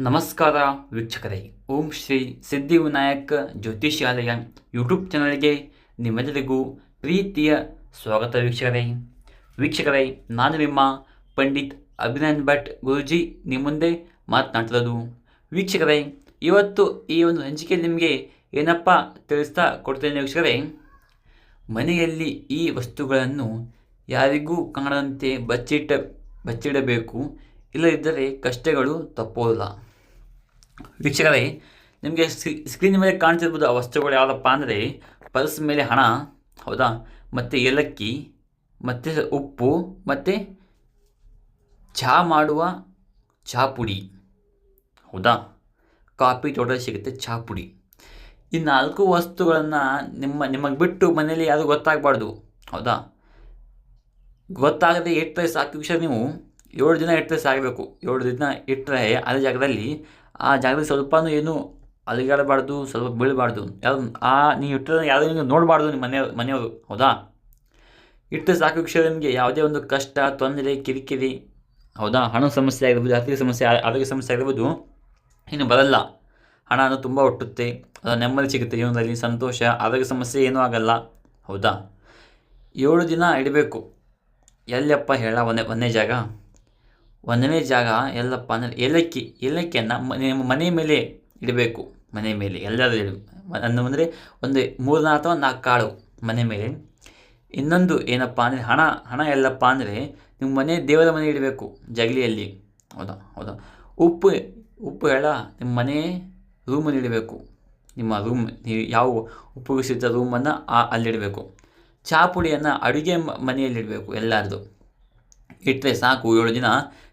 ನಮಸ್ಕಾರ ವೀಕ್ಷಕರೇ. ಓಂ ಶ್ರೀ ಸಿದ್ಧಿವಿನಾಯಕ ಜ್ಯೋತಿಷ್ಯಾಲಯ ಯೂಟ್ಯೂಬ್ ಚಾನಲ್ಗೆ ನಿಮ್ಮೆಲ್ಲರಿಗೂ ಪ್ರೀತಿಯ ಸ್ವಾಗತ ವೀಕ್ಷಕರೇ. ವೀಕ್ಷಕರೇ, ನಾನು ನಿಮ್ಮ ಪಂಡಿತ್ ಅಭಿನಂದ್ ಭಟ್ ಗುರುಜಿ ನಿಮ್ಮ ಮುಂದೆ ಮಾತನಾಡ್ತಿರೋದು. ವೀಕ್ಷಕರೇ, ಇವತ್ತು ಈ ಒಂದು ಹಂಚಿಕೆ ನಿಮಗೆ ಏನಪ್ಪ ತಿಳಿಸ್ತಾ ಕೊಡ್ತೇನೆ ವೀಕ್ಷಕರೇ. ಮನೆಯಲ್ಲಿ ಈ ವಸ್ತುಗಳನ್ನು ಯಾರಿಗೂ ಕಾಣದಂತೆ ಬಚ್ಚಿಟ್ಟ, ಬಚ್ಚಿಡಬೇಕು. ಇಲ್ಲದಿದ್ದರೆ ಕಷ್ಟಗಳು ತಪ್ಪೋದಿಲ್ಲ. ವೀಕ್ಷಕರೇ, ನಿಮಗೆ ಸ್ಕ್ರೀನ್ ಮೇಲೆ ಕಾಣ್ತಿರ್ಬೋದು ಆ ವಸ್ತುಗಳು ಯಾವುದಪ್ಪ ಅಂದರೆ ಪಲ್ಸ್ ಮೇಲೆ ಹಣ, ಹೌದಾ? ಮತ್ತು ಏಲಕ್ಕಿ, ಮತ್ತು ಉಪ್ಪು, ಮತ್ತು ಚಹಾ ಮಾಡುವ ಚಹಾ ಪುಡಿ, ಹೌದಾ? ಕಾಫಿ ಟೋಟಲ್ ಸಿಗುತ್ತೆ ಚಹಾ ಪುಡಿ. ಈ ನಾಲ್ಕು ವಸ್ತುಗಳನ್ನು ನಿಮ್ಮ, ನಿಮಗೆ ಬಿಟ್ಟು ಮನೆಯಲ್ಲಿ ಯಾರು ಗೊತ್ತಾಗಬಾರ್ದು, ಹೌದಾ? ಗೊತ್ತಾಗದೆ ಇಟ್ಟರೆ ಸಾಕು ವಿಷಯ ನೀವು. ಏಳು ದಿನ ಇಟ್ಟರೆ ಸಾಕಬೇಕು. ಏಳು ದಿನ ಇಟ್ಟರೆ ಅದೇ ಜಾಗದಲ್ಲಿ ಆ ಜಾಗದಲ್ಲಿ ಸ್ವಲ್ಪನೂ ಏನು ಅಲಿಗಾಡಬಾರ್ದು, ಸ್ವಲ್ಪ ಬೀಳಬಾರ್ದು. ಯಾವ್ದು ಆ ನೀವು ಇಟ್ಟರೆ ಯಾವುದೇ ನೀವು ನೋಡಬಾರ್ದು ನಿಮ್ಮ ಮನೆಯವ್ರು, ಮನೆಯವರು. ಹೌದಾ? ಇಟ್ಟರೆ ಸಾಕು ವಿಷಯ ನಿಮಗೆ ಯಾವುದೇ ಒಂದು ಕಷ್ಟ, ತೊಂದರೆ, ಕಿರಿಕಿರಿ, ಹೌದಾ? ಹಣ ಸಮಸ್ಯೆ ಆಗಿರ್ಬೋದು, ಆರ್ಥಿಕ ಸಮಸ್ಯೆ, ಆರೋಗ್ಯ ಸಮಸ್ಯೆ ಆಗಿರ್ಬೋದು, ಇನ್ನು ಬರಲ್ಲ. ಹಣ ಅದು ತುಂಬ ಹುಟ್ಟುತ್ತೆ ಅದು ನೆಮ್ಮದಿ ಸಿಗುತ್ತೆ ಜೀವನದಲ್ಲಿ, ಸಂತೋಷ, ಆರೋಗ್ಯ ಸಮಸ್ಯೆ ಏನೂ ಆಗಲ್ಲ. ಹೌದಾ? ಏಳು ದಿನ ಇಡಬೇಕು. ಎಲ್ಲಪ್ಪ ಹೇಳ, ಒಂದೇ ಒಂದೇ ಜಾಗ? ಒಂದನೇ ಜಾಗ, ಎಲ್ಲಪ್ಪ ಅಂದರೆ ಏಲಕ್ಕಿ, ಏಲಕ್ಕಿಯನ್ನು ಮನೆ ಮನೆ ಮೇಲೆ ಇಡಬೇಕು. ಮನೆ ಮೇಲೆ ಎಲ್ಲರೂ ಇಡ. ಅಂದು ಅಂದರೆ ಒಂದು ಮೂರು ನಾಲ್ಕು ಅಥವಾ ನಾಲ್ಕು ಕಾಳು ಮನೆ ಮೇಲೆ. ಇನ್ನೊಂದು ಏನಪ್ಪ ಅಂದರೆ ಹಣ ಹಣ ಎಲ್ಲಪ್ಪ ಅಂದರೆ ನಿಮ್ಮ ಮನೆ ದೇವರ ಮನೆ ಇಡಬೇಕು, ಜಗಲಿಯಲ್ಲಿ. ಹೌದಾ ಹೌದಾ. ಉಪ್ಪು ಉಪ್ಪು ಹೇಳ, ನಿಮ್ಮ ಮನೆ ರೂಮಲ್ಲಿ ಇಡಬೇಕು. ನಿಮ್ಮ ರೂಮ್ ನೀವು ಯಾವ ಉಪಯೋಗಿಸಿದ ರೂಮನ್ನು ಅಲ್ಲಿಡಬೇಕು. ಚಹಾ ಪುಡಿಯನ್ನು ಅಡುಗೆ ಮನೆಯಲ್ಲಿಡಬೇಕು ಎಲ್ಲರದು. ಇಟ್ಟರೆ ಸಾಕು. ಏಳು ದಿನ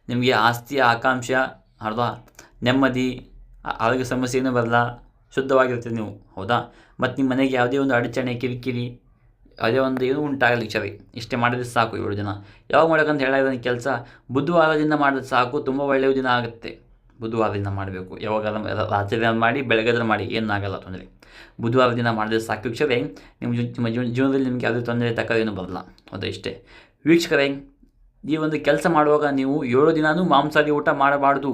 ನಿಮಗೆ ಆಸ್ತಿ, ಆಕಾಂಕ್ಷ, ಅರ್ಧ ನೆಮ್ಮದಿ ಆರೋಗ್ಯ ಸಮಸ್ಯೆ ಏನೂ ಬರಲ್ಲ. ಶುದ್ಧವಾಗಿರ್ತೀರಿ ನೀವು. ಹೌದಾ? ಮತ್ತು ನಿಮ್ಮ ಮನೆಗೆ ಯಾವುದೇ ಒಂದು ಅಡಚಣೆ, ಕಿರಿಕಿರಿ, ಯಾವುದೇ ಒಂದು ಏನೂ ಉಂಟಾಗಲಿ ಸರಿ ಇಷ್ಟೇ ಮಾಡಿದ್ರೆ ಸಾಕು ಏಳು ದಿನ. ಯಾವಾಗ ಮಾಡೋಕ್ಕಂತ ಹೇಳಿದ್ರೆ ಕೆಲಸ? ಬುಧವಾರದಿಂದ ಮಾಡಿದ್ರೆ ಸಾಕು. ತುಂಬ ಒಳ್ಳೆಯ ದಿನ ಆಗುತ್ತೆ. ಬುಧವಾರದಿಂದ ಮಾಡಬೇಕು. ಯಾವಾಗ ರಾತ್ರಿ ಮಾಡಿ ಬೆಳಗ್ಗೆ ಮಾಡಿ. ಏನಾಗಲ್ಲ ತೊಂದರೆ. ಬುಧವಾರ ದಿನ ಮಾಡಿದ್ರೆ ಸಾಕು. ವೀಕ್ಷಕರೇ ನಿಮ್ಮ ನಿಮ್ಮ ಜೀವನದಲ್ಲಿ ನಿಮಗೆ ಯಾವುದೇ ತೊಂದರೆ ತಕ್ಕದೇನು ಬರಲ್ಲ. ಹೌದಾ ಇಷ್ಟೇ? ವೀಕ್ಷಕರೇ ಈ ಒಂದು ಕೆಲಸ ಮಾಡುವಾಗ ನೀವು ಏಳು ದಿನಾನೂ ಮಾಂಸಾಹಾರಿ ಊಟ ಮಾಡಬಾರ್ದು.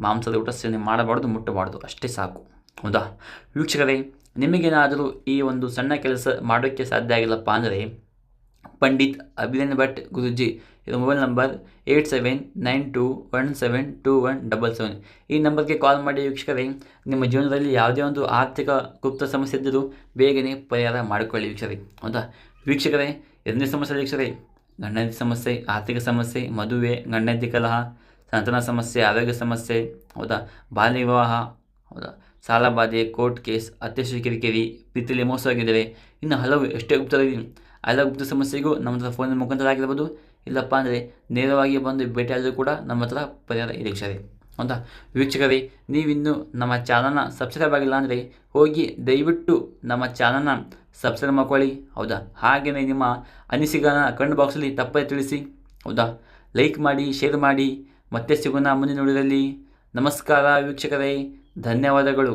ಮಾಂಸದ ಊಟ ಸೇವನೆ ಮಾಡಬಾರ್ದು, ಮುಟ್ಟಬಾರ್ದು. ಅಷ್ಟೇ ಸಾಕು. ಹೌದಾ? ವೀಕ್ಷಕರೇ, ನಿಮಗೇನಾದರೂ ಈ ಒಂದು ಸಣ್ಣ ಕೆಲಸ ಮಾಡೋಕ್ಕೆ ಸಾಧ್ಯ ಆಗಿಲ್ಲಪ್ಪ ಅಂದರೆ ಪಂಡಿತ್ ಅಭಿನಂದ ಭಟ್ ಗುರುಜಿ, ಇದು mobile number eight seven nine two one seven two one double seven. ಈ ನಂಬರ್ಗೆ ಕಾಲ್ ಮಾಡಿ ವೀಕ್ಷಕರೇ, ನಿಮ್ಮ ಜೀವನದಲ್ಲಿ ಯಾವುದೇ ಒಂದು ಆರ್ಥಿಕ ಗುಪ್ತ ಸಮಸ್ಯೆ ಇದ್ದರೂ ಬೇಗನೆ ಪರಿಹಾರ ಮಾಡಿಕೊಳ್ಳಿ ವೀಕ್ಷಕರೇ. ಹೌದಾ? ವೀಕ್ಷಕರೇ, ಎರಡನೇ ಸಮಸ್ಯೆ ವೀಕ್ಷಕರೇ ಗಂಡಂತಿ ಸಮಸ್ಯೆ, ಆರ್ಥಿಕ ಸಮಸ್ಯೆ, ಮದುವೆ ಗಂಡಂತಿ ಕಲಹ, ಸಂತಾನ ಸಮಸ್ಯೆ, ಆರೋಗ್ಯ ಸಮಸ್ಯೆ, ಹೌದಾ? ಬಾಲ್ಯ ವಿವಾಹ, ಹೌದಾ? ಸಾಲ ಬಾಧೆ, ಕೋರ್ಟ್ ಕೇಸ್ ಅತ್ಯಶ್ಯ ಕಿರಿಕಿರಿ ಮೋಸ ಮೋಸವಾಗಿದ್ದರೆ ಇನ್ನು ಹಲವು ಎಷ್ಟೇ ಗುಪ್ತದಲ್ಲಿ ಎಲ್ಲ ಗುಪ್ತ ಸಮಸ್ಯೆಗೂ ನಮ್ಮ ಹತ್ರ ಫೋನ್ ಮುಖಾಂತರ ಆಗಿರ್ಬೋದು. ಇಲ್ಲಪ್ಪ ಅಂದರೆ ನೇರವಾಗಿ ಬಂದು ಭೇಟಿಯಾದರೂ ಕೂಡ ನಮ್ಮ ಹತ್ರ ಪರಿಹಾರ ಇದೆ ಹೌದಾ? ವೀಕ್ಷಕರೇ, ನೀವಿನ್ನೂ ನಮ್ಮ ಚಾನಲ್ನ ಸಬ್ಸ್ಕ್ರೈಬ್ ಆಗಿಲ್ಲ ಅಂದರೆ ಹೋಗಿ ದಯವಿಟ್ಟು ನಮ್ಮ ಚಾನಲ್ನ ಸಬ್ಸ್ಕ್ರೈಬ್ ಮಾಡ್ಕೊಳ್ಳಿ, ಹೌದಾ? ಹಾಗೆಯೇ ನಿಮ್ಮ ಅನಿಸಿಕೆನ ಕಮೆಂಟ್ ಬಾಕ್ಸಲ್ಲಿ ತಪ್ಪದೆ ತಿಳಿಸಿ, ಹೌದಾ? ಲೈಕ್ ಮಾಡಿ ಶೇರ್ ಮಾಡಿ, ಮತ್ತೆ ಸಿಗೋಣ ಮುಂದಿನ ನೋಡಿದಲ್ಲಿ ನಮಸ್ಕಾರ ವೀಕ್ಷಕರೇ, ಧನ್ಯವಾದಗಳು.